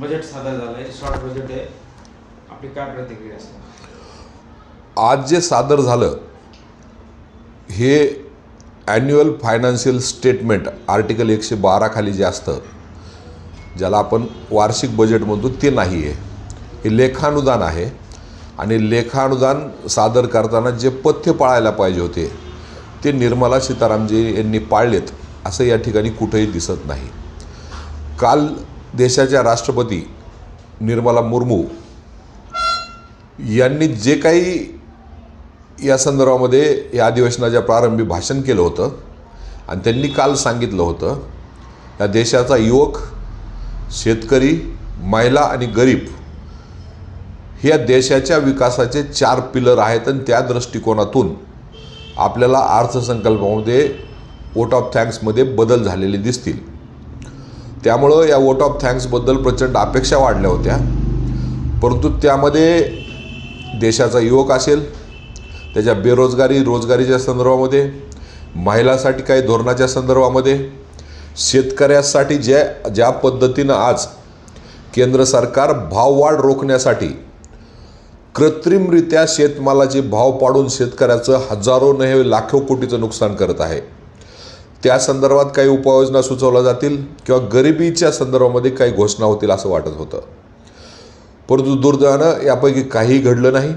Budget सादर झालं आहे शॉर्ट बजेट आहे. आपली काय प्रतिक्रिया असेल आज जे सादर झालं हे ॲन्युअल फायनान्शियल स्टेटमेंट आर्टिकल एकशे बाराखाली जे असतं ज्याला आपण वार्षिक बजेट म्हणतो ते नाही आहे हे लेखानुदान आहे आणि लेखानुदान सादर करताना जे पथ्य पाळायला पाहिजे होते ते निर्मला सीतारामजी यांनी पाळलेत असं या ठिकाणी कुठेही दिसत नाही. काल देशाच्या राष्ट्रपती निर्मला मुर्मू यांनी जे काही या संदर्भामध्ये या अधिवेशनाच्या प्रारंभी भाषण केलं होतं आणि त्यांनी काल सांगितलं होतं या देशाचा युवक शेतकरी महिला आणि गरीब हे या देशाच्या विकासाचे चार पिलर आहेत आणि त्या दृष्टिकोनातून आपल्याला अर्थसंकल्पामध्ये वोट ऑफ थँक्समध्ये बदल झालेले दिसतील. त्यामुळं या वोट ऑफ थँक्सबद्दल प्रचंड अपेक्षा वाढल्या होत्या. परंतु त्यामध्ये देशाचा युवक असेल त्याच्या बेरोजगारी रोजगारीच्या संदर्भामध्ये महिलासाठी काही धोरणाच्या संदर्भामध्ये शेतकऱ्यासाठी ज्या ज्या पद्धतीनं आज केंद्र सरकार भाववाढ रोखण्यासाठी कृत्रिमरित्या शेतमालाचे भाव पाडून शेतकऱ्याचं हजारो नव्हे लाखो कोटीचं नुकसान करत आहे. त्या संदर्भात काही उपाययोजना सुचवल्या जातील किंवा गरिबीच्या संदर्भामध्ये काही घोषणा होतील असं वाटत होतं. परंतु दुर्दैवानं यापैकी काही घडलं नाही.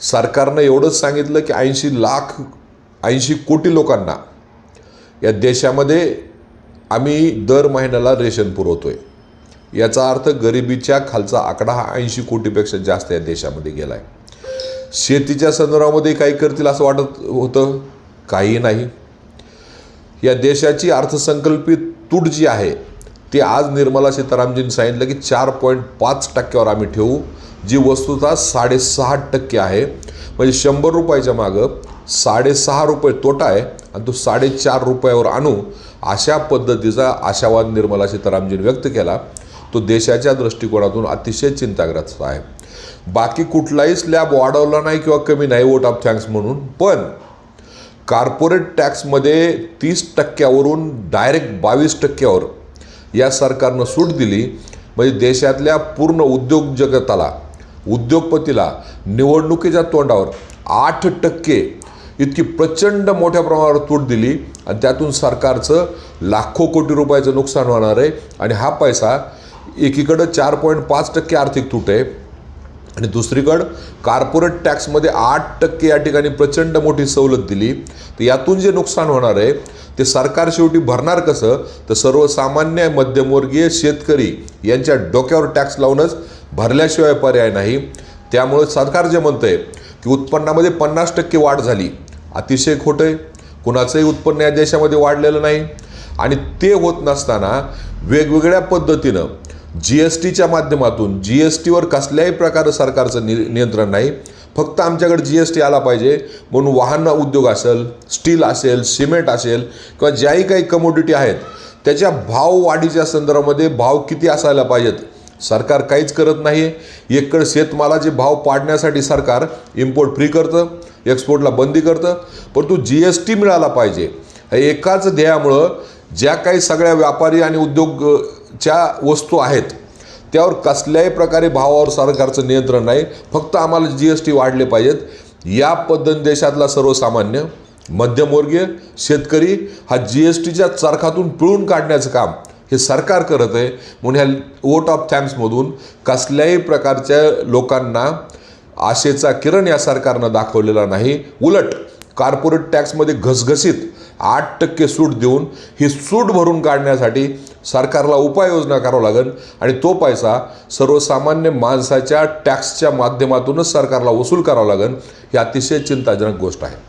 सरकारनं एवढंच सांगितलं की ऐंशी लाख ऐंशी कोटी लोकांना या देशामध्ये आम्ही दर महिन्याला रेशन पुरवतोय. याचा अर्थ गरिबीच्या खालचा आकडा हा ऐंशी कोटीपेक्षा जास्त या देशामध्ये गेला आहे शेतीच्या संदर्भामध्ये काही करतील असं वाटत होतं? काही नाही. या देशाची अर्थसंकल्पित तूट जी आहे ती आज निर्मला सीतारामजींनी सांगितलं की चार पॉईंट पाच टक्क्यावर आम्ही ठेवू. जी वस्तुता साडेसहा टक्के आहे म्हणजे शंभर रुपयाच्या मागं साडेसहा रुपये तोटा आहे आणि तो साडेचार रुपयावर आणू अशा पद्धतीचा आशावाद निर्मला सीतारामजींनी व्यक्त केला. तो देशाच्या दृष्टिकोनातून अतिशय चिंताग्रस्त आहे. बाकी कुठलाही स्लॅब वाढवला नाही किंवा कमी नाही वोट ऑफ थँक्स म्हणून. पण कॉर्पोरेट टॅक्समध्ये तीस टक्क्यावरून डायरेक्ट बावीस टक्क्यावर या सरकारनं सूट दिली. म्हणजे देशातल्या पूर्ण उद्योग जगताला उद्योगपतीला निवडणुकीच्या तोंडावर आठ टक्के इतकी प्रचंड मोठ्या प्रमाणावर तूट दिली. आणि त्यातून सरकारचं लाखो कोटी रुपयाचं नुकसान होणार आहे. आणि हा पैसा एकीकडं चार पॉईंट पाच टक्के आर्थिक तूट आहे. आणि दुसरीकडं कॉर्पोरेट टॅक्समध्ये आठ टक्के या ठिकाणी प्रचंड मोठी सवलत दिली. तर यातून जे नुकसान होणार आहे ते सरकार शेवटी भरणार कसं? तर सर्वसामान्य मध्यमवर्गीय शेतकरी यांच्या डोक्यावर टॅक्स लावूनच भरल्याशिवाय पर्याय नाही. त्यामुळे सरकार जे म्हणतं आहे की उत्पन्नामध्ये पन्नास टक्के वाढ झाली. अतिशय खोटं आहे. कुणाचंही उत्पन्न या देशामध्ये वाढलेलं नाही. आणि ते होत नसताना वेगवेगळ्या पद्धतीनं जी एस टीच्या माध्यमातून जी एस टीवर कसल्याही प्रकारे सरकारचं नि नियंत्रण नाही. फक्त आमच्याकडे जी एस टी आला पाहिजे. म्हणून वाहन उद्योग असेल स्टील असेल सिमेंट असेल किंवा ज्याही काही कमोडिटी आहेत त्याच्या भाव वाढीच्या संदर्भामध्ये भाव किती असायला पाहिजेत? सरकार काहीच करत नाही एककडे शेतमालाचे भाव पाडण्यासाठी सरकार इम्पोर्ट फ्री करतं एक्सपोर्टला बंदी करतं. परंतु जी एस टी मिळाला पाहिजे. एकाच ध्येयामुळं ज्या काही सगळ्या व्यापारी आणि उद्योग ज्या वस्तू आहेत त्यावर कसल्याही प्रकारे भावावर सरकारचं नियंत्रण नाही. फक्त आम्हाला जी एस टी वाढले पाहिजेत. या पद्धतीने देशातला सर्वसामान्य मध्यमवर्गीय शेतकरी हा जी एस टीच्या चरखातून पिळून काढण्याचं काम हे सरकार करत आहे. म्हणून ह्या वोट ऑफ थँक्समधून कसल्याही प्रकारच्या लोकांना आशेचा किरण या सरकारनं दाखवलेला नाही. उलट कॉर्पोरेट टॅक्समध्ये घसघसीत आठ टक्के सूट देऊन ही सूट भरून काढण्यासाठी सरकारला उपाययोजना करावं लागेल. आणि तो पैसा सर्वसामान्य माणसाच्या टॅक्सच्या माध्यमातूनच सरकारला वसूल करावा लागेल. ही अतिशय चिंताजनक गोष्ट आहे.